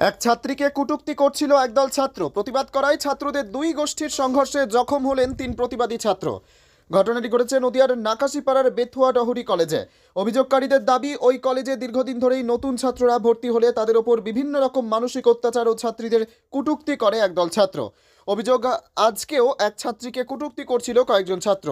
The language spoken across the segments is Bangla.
এক ছাত্রীকে কুটুক্তি করছিল একদল ছাত্র। প্রতিবাদ করায় ছাত্রদের দুই গোষ্ঠীর সংঘর্ষে জখম হলেন তিন প্রতিবাদী ছাত্র। ঘটনাটি ঘটেছে নদিয়ার নাকাশিপাড়ার বেথুয়া ডহরি কলেজে। অভিযোগকারীদের দাবি, ওই কলেজে দীর্ঘদিন ধরেই নতুন ছাত্ররা ভর্তি হলে তাদের ওপর বিভিন্ন রকম মানসিক অত্যাচার ও ছাত্রীদের কুটুক্তি করে একদল ছাত্র। অভিযোগ, আজকেও এক ছাত্রীকে কুটুক্তি করছিল কয়েকজন ছাত্র।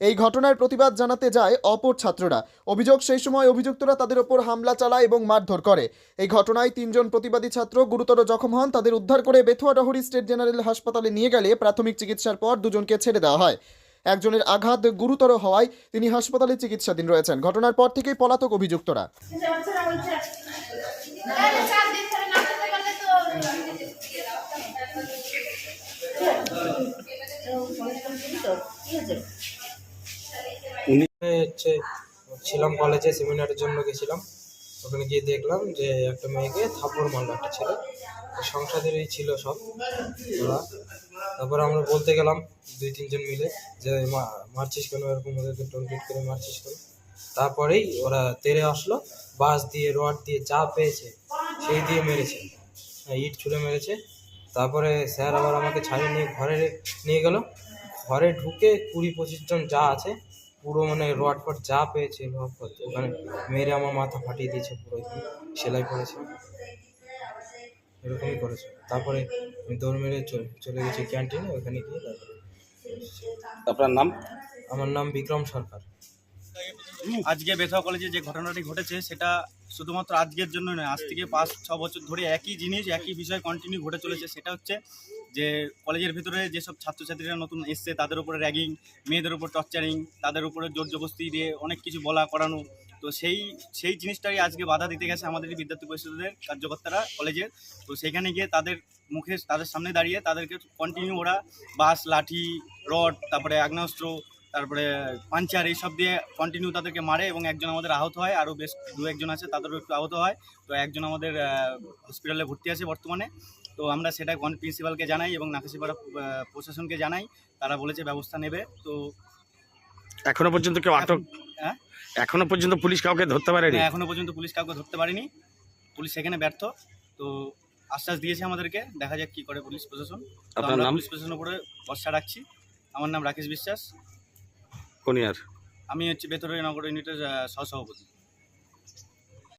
এই ঘটনার প্রতিবাদ জানাতে যায় অপর ছাত্ররা। অভিযোগ, সেই সময় অভিযুক্তরা তাদের ওপর হামলা চালায় এবং মারধর করে। এই ঘটনায় তিনজন প্রতিবাদী ছাত্র গুরুতর জখম হন। তাদের উদ্ধার করে বেথুয়াডহরি স্টেট জেনারেল হাসপাতালে নিয়ে গেলে প্রাথমিক চিকিৎসার পর দুজনকে ছেড়ে দেওয়া হয়। একজনের আঘাত গুরুতর হওয়ায় তিনি হাসপাতালে চিকিৎসাধীন রয়েছেন। ঘটনার পর থেকেই পলাতক অভিযুক্তরা। ছিলাম কলেজে সেমিনারের জন্য গেছিলাম। ওখানে গিয়ে দেখলাম যে একটা মেয়েকে থাপ্পড় মারলো একটা ছেলে। সংসারেরই ছিল সব। ওরা। তারপরে আমরা বলতে গেলাম দুই তিনজন মিলে যে মারছিস কেন? এরকম ওদেরকে টোলগেট করে মারছিস কেন? তারপরেই ওরা তেড়ে আসলো। বাস দিয়ে রড দিয়ে যা পেয়েছে সেই দিয়ে মেরেছে। হ্যাঁ, ইট ছুঁড়ে মেরেছে। তারপরে স্যার আবার আমাকে ছাড়িয়ে নিয়ে ঘরে নিয়ে গেল। ঘরে ঢুকে কুড়ি পঁচিশ জন যা আছে পুরো মানে রড ফট যা পেয়েছে ওখানে মেরে আমার মাথা ফাটিয়ে দিয়েছে পুরো সেলাই করেছে। এরকমই করেছে। তারপরে আমি দৌড় মেরে চলে চলে গেছি ক্যান্টিনে ওখানে গিয়ে তারপরে আপনার নাম? আমার নাম বিক্রম সরকার। আজকে বেথা কলেজে যে ঘটনাটি ঘটেছে, সেটা শুধুমাত্র আজকের জন্য নয়, আজ থেকে পাঁচ, ছ বছর ধরে একই জিনিস, একই বিষয় কন্টিনিউ ঘটে চলেছে, সেটা হচ্ছে যে কলেজের ভিতরে যেসব ছাত্রছাত্রীরা নতুন এসছে, তাদের উপরে র্যাগিং মেয়েদের উপর টর্চারিং তাদের উপরে জোর জবস্তি দিয়ে অনেক কিছু বলা, করানো, তো সেই সেই জিনিসটাই আজকে বাধা দিতে গেছে আমাদের বিদ্যার্থী পরিষদের কার্যকর্তারা কলেজের তো সেখানে গিয়ে তাদের মুখে, তাদের সামনে দাঁড়িয়ে তাদেরকে কন্টিনিউ ওরা বাস লাঠি রড তারপরে আগ্নেয়াস্ত্র তারপরে পাঞ্চার এইসব দিয়ে কন্টিনিউ তাদেরকে মারে এবং একজন আমাদের আহত হয় আরও বেশ দু একজন আছে তাদেরও একটু আহত হয়। তো একজন আমাদের হসপিটালে ভর্তি আছে বর্তমানে। তো আমরা সেটা প্রিন্সিপালকে জানাই এবং নাকাশিপাড়া প্রশাসনকে জানাই। তারা বলেছে ব্যবস্থা নেবে। তো এখনও পর্যন্ত কেউ আটক হ্যাঁ? এখনও পর্যন্ত পুলিশ কাউকে ধরতে পারেনি? এখনও পর্যন্ত পুলিশ কাউকে ধরতে পারেনি। পুলিশ সেখানে ব্যর্থ। তো আশ্বাস দিয়েছে আমাদেরকে। দেখা যাক কি করে পুলিশ প্রশাসন। আপনার আমরা নাম? পুলিশ প্রশাসনের উপরে ভরসা রাখছি। আমার নাম রাকেশ বিশ্বাস। কোন ইয়ার? আমি হচ্ছে বেতরের নগর ইউনিটের সহ সহসভাপতি।